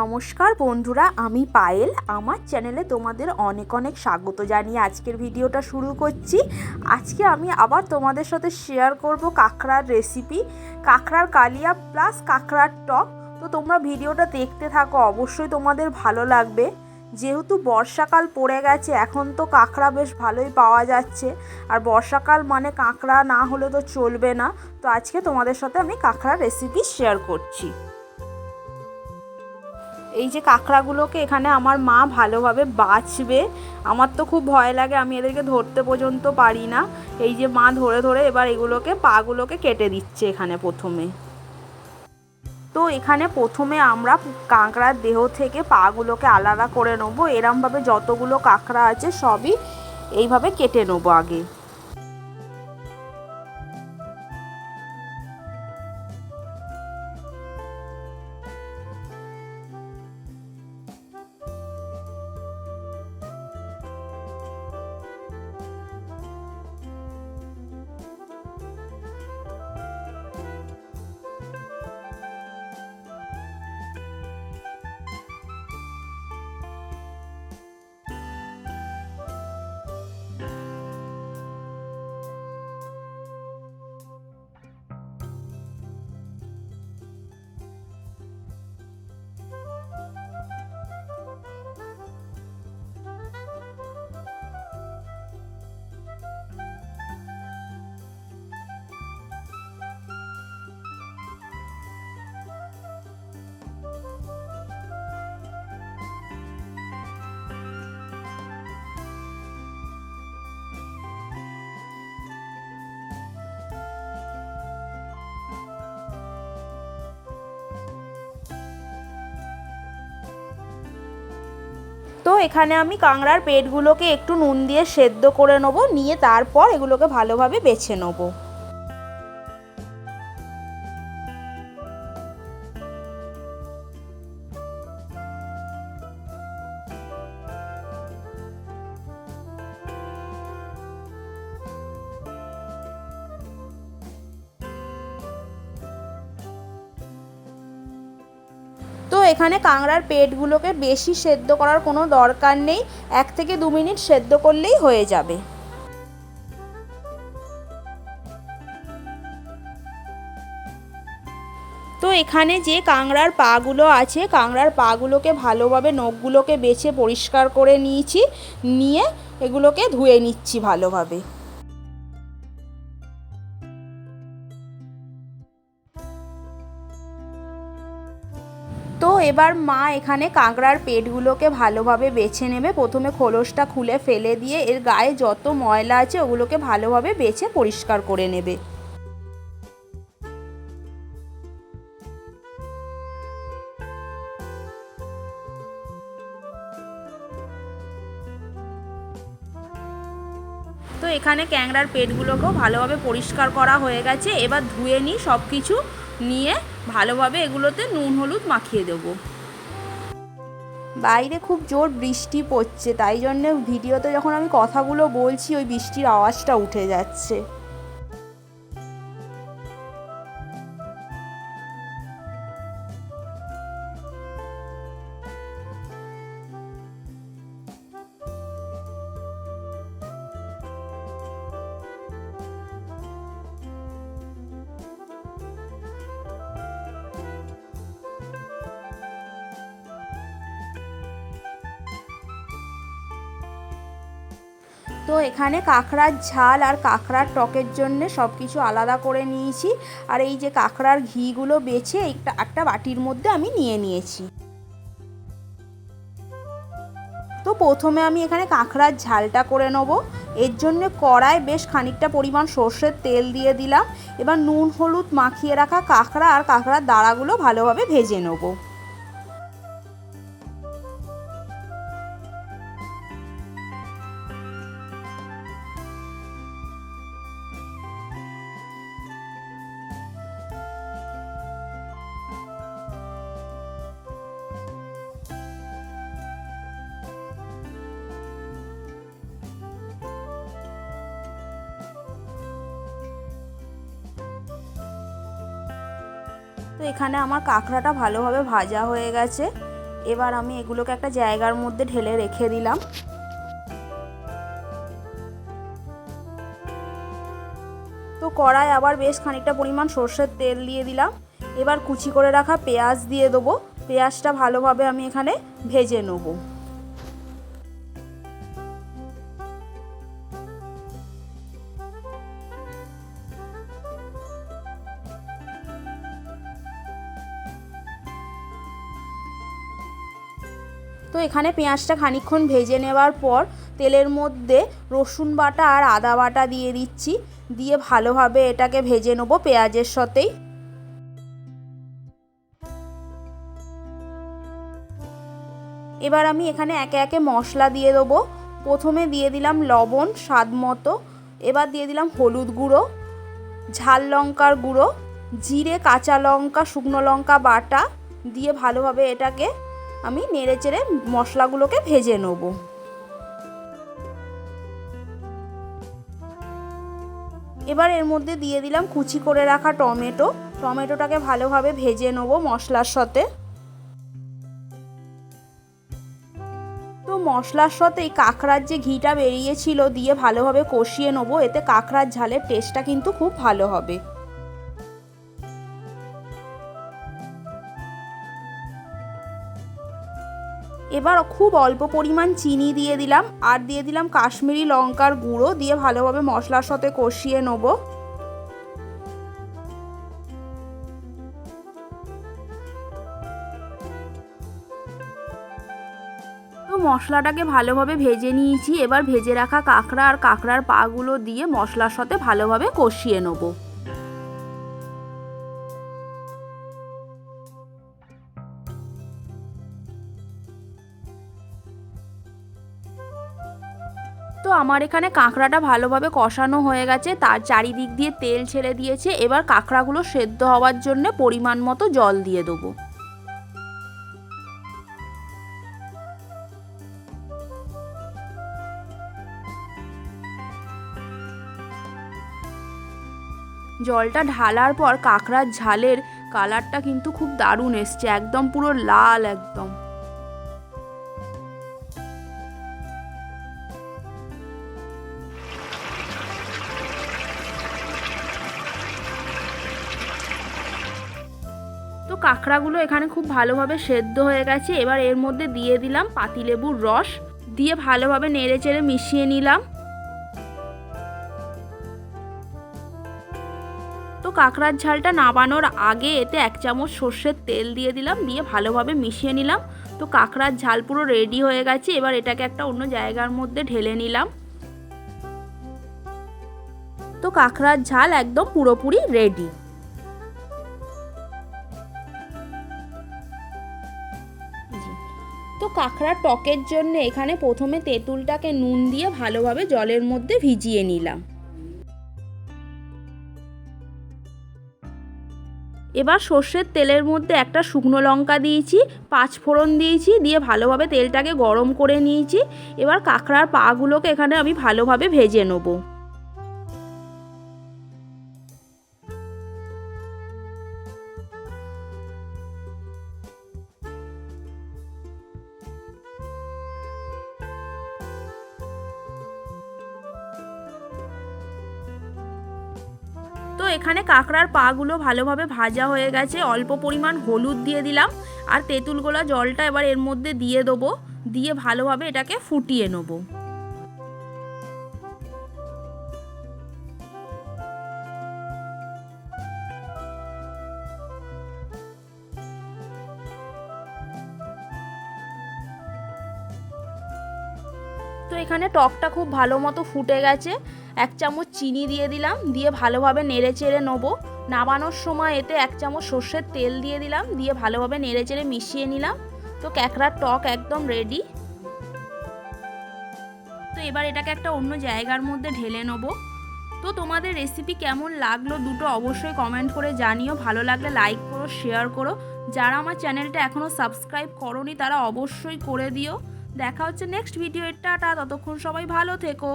নমস্কার বন্ধুরা, আমি পায়েল। আমার চ্যানেলে তোমাদের অনেক অনেক স্বাগত জানিয়ে আজকের ভিডিওটা শুরু করছি। আজকে আমি আবার তোমাদের সাথে শেয়ার করব কাঁকড়ার রেসিপি কাঁকড়ার কালিয়া প্লাস কাঁকড়ার টক। তো তোমরা ভিডিওটা দেখতে থাকো, অবশ্যই তোমাদের ভালো লাগবে। যেহেতু বর্ষাকাল পড়ে গেছে, এখন তো কাঁকড়া বেশ ভালোই পাওয়া যাচ্ছে। আর বর্ষাকাল মানে কাঁকড়া না হলে তো চলবে না। তো আজকে তোমাদের সাথে আমি কাঁকড়ার রেসিপি শেয়ার করছি। এই যে কাঁকড়াগুলোকে এখানে আমার মা ভালোভাবে বাঁচবে আমার তো খুব ভয় লাগে, আমি এদেরকে ধরতে পর্যন্ত পারি না। এই যে মা ধরে ধরে এবার এগুলোকে, পাগুলোকে কেটে দিচ্ছে এখানে প্রথমে। তো এখানে প্রথমে আমরা কাঁকড়ার দেহ থেকে পাগুলোকে আলাদা করে নেব। এরমভাবে যতগুলো কাঁকড়া আছে সবই এইভাবে কেটে নেব আগে। এখানে আমি কাংড়ার পেটগুলোকে একটু নুন দিয়ে সেদ্ধ করে নেব, নিয়ে তারপর এগুলোকে ভালোভাবে বেছে নেব। এখানে কাংড়ার পেটগুলোকে বেশি সেদ্ধ করার কোনো দরকার নেই। এক থেকে দু মিনিট সেদ্ধ করলেই হয়ে যাবে। তো এখানে যে কাংড়ার পাগুলো আছে কাংড়ার পাগুলোকে ভালোভাবে নখগুলোকে বেছে পরিষ্কার করে নিয়েছি, নিয়ে এগুলোকে ধুয়ে নিচ্ছি ভালোভাবে। এবার মা এখানে কাঁকড়ার পেটগুলোকে ভালোভাবে বেছে নেবে। প্রথমে খোলসটা খুলে ফেলে দিয়ে এর গায়ে যত ময়লা আছে ওগুলোকে ভালোভাবে বেছে পরিষ্কার করে নেবে। তো এখানে ক্যাংড়ার পেটগুলোকেও ভালোভাবে পরিষ্কার করা হয়ে গেছে। এবার ধুয়ে নিই সব কিছু নিয়ে ভালোভাবে এগুলোতে নুন, হলুদ মাখিয়ে দেবো। বাইরে খুব জোর বৃষ্টি পড়ছে, তাই জন্য ভিডিওতে যখন আমি কথাগুলো বলছি, ওই বৃষ্টির আওয়াজটা উঠে যাচ্ছে। তো এখানে কাঁকড়ার ঝাল আর কাঁকড়ার টকের জন্য সব কিছু আলাদা করে নিয়েছি। আর এই যে কাঁকড়ার ঘিগুলো বেছে একটা একটা বাটির মধ্যে আমি নিয়ে নিয়েছি। তো প্রথমে আমি এখানে কাঁকড়ার ঝালটা করে নেব। এর জন্য কড়ায় বেশ খানিকটা পরিমাণ সর্ষের তেল দিয়ে দিলাম। এবার নুন, হলুদ মাখিয়ে রাখা কাঁকড়া আর কাঁকড়ার দাঁড়াগুলো ভালোভাবে ভেজে নেব। এখানে আমার কাঁকড়াটা ভালোভাবে ভাজা হয়ে গেছে। এবার আমি এগুলোকে একটা জায়গার মধ্যে ঢেলে রেখে দিলাম। তো কড়াই আবার বেশ খানিকটা পরিমাণ সর্ষের তেল দিয়ে দিলাম। এবার কুচি করে রাখা পেঁয়াজ দিয়ে দেবো। পেঁয়াজটা ভালোভাবে আমি এখানে ভেজে নেব। এখানে পেঁয়াজটা খানিক্ষণ ভেজে নেওয়ার পর তেলের মধ্যে রসুন বাটা আর আদা বাটা দিয়ে দিচ্ছি। দিয়ে ভালোভাবে এটাকে ভেজে নেব পেঁয়াজের সাথেই। এবার আমি এখানে একে একে মশলা দিয়ে দেবো। প্রথমে দিয়ে দিলাম লবণ স্বাদ মতো। এবার দিয়ে দিলাম হলুদ গুঁড়ো, ঝাল লঙ্কার গুঁড়ো, জিরে, কাঁচা লঙ্কা, শুকনো লঙ্কা বাটা। দিয়ে ভালোভাবে এটাকে আমি নেড়ে চেড়ে মশলাগুলোকে ভেজে নেব। এবার এর মধ্যে দিয়ে দিলাম কুচি করে রাখা টমেটো। টমেটোটাকে ভালোভাবে ভেজে নেব মশলার সাথে। তো মশলার সাথেই কাঁকড়ার যে ঘিটা বেরিয়েছিল দিয়ে ভালোভাবে কষিয়ে নেব, এতে কাঁকড়ার ঝালের টেস্টটা কিন্তু খুব ভালো হবে। এবার খুব অল্প পরিমাণ চিনি দিয়ে দিলাম, আর দিয়ে দিলাম কাশ্মীরি লঙ্কার গুঁড়ো, দিয়ে ভালোভাবে মশলার সাথে কষিয়ে নেব। মশলাটাকে ভালোভাবে ভেজে নিয়েছি, এবার ভেজে রাখা কাঁকড়া আর কাঁকড়ার পাগুলো দিয়ে মশলার সাথে ভালোভাবে কষিয়ে নেব। আমার এখানে কাঁকড়াটা ভালোভাবে কষানো হয়ে গেছে। তার চারিদিক দিয়ে তেল ছেড়ে দিয়েছে। এবার কাঁকড়াগুলো সেদ্ধ হওয়ার জন্য পরিমাণ মতো জল দিয়ে দেবো। জলটা ঢালার পর কাঁকড়ার ঝালের কালারটা কিন্তু খুব দারুণ এসছে। একদম পুরো লাল একদম। কাঁকড়াগুলো এখানে খুব ভালোভাবে সেদ্ধ হয়ে গেছে। এবার এর মধ্যে দিয়ে দিলাম পাতিলেবুর রস। দিয়ে ভালোভাবে নেড়ে চেড়ে মিশিয়ে নিলাম। তো কাঁকড়ার ঝালটা নাবানোর আগে এতে এক চামচ সর্ষের তেল দিয়ে দিলাম, দিয়ে ভালোভাবে মিশিয়ে নিলাম। তো কাঁকড়ার ঝাল পুরো রেডি হয়ে গেছে। এবার এটাকে একটা অন্য জায়গার মধ্যে ঢেলে নিলাম। তো কাঁকড়ার ঝাল একদম পুরোপুরি রেডি। কাঁকড়ার টকের জন্য এখানে প্রথমে তেঁতুলটাকে নুন দিয়ে ভালোভাবে জলের মধ্যে ভিজিয়ে নিলাম। এবার সর্ষের তেলের মধ্যে একটা শুকনো লঙ্কা দিয়েছি, পাঁচ ফোড়ন দিয়েছি, দিয়ে ভালোভাবে তেলটাকে গরম করে নিয়েছি। এবার কাঁকড়ার পাগুলোকে এখানে আমি ভালোভাবে ভেজে নেব। তো এখানে কাঁকড়ার পাগুলো ভালোভাবে ভাজা হয়ে গেছে। অল্প পরিমাণ হলুদ দিয়ে দিলাম। আর তেঁতুল গোলা জলটা এবার এর মধ্যে দিয়ে দেবো। দিয়ে ভালোভাবে এটাকে ফুটিয়ে নেব। তো এখানে টকটা খুব ভালো মতো ফুটে গেছে। এক চামচ চিনি দিয়ে দিলাম, দিয়ে ভালোভাবে নেড়ে চেড়ে নেব। নামানোর সময় এতে এক চামচ সর্ষের তেল দিয়ে দিলাম, দিয়ে ভালোভাবে নেড়ে চেড়ে মিশিয়ে নিলাম। তো ক্যাকড়ার টক একদম রেডি তো এবার এটাকে একটা অন্য জায়গার মধ্যে ঢেলে নেব। তো তোমাদের রেসিপি কেমন লাগল দুটো অবশ্যই কমেন্ট করে জানিও। ভালো লাগলে লাইক করো শেয়ার করো। যারা আমার চ্যানেলটা এখনও সাবস্ক্রাইব করনি তারা অবশ্যই করে দিও। দেখা হচ্ছে নেক্সট ভিডিও এটা ততক্ষণ সবাই ভালো থেকো।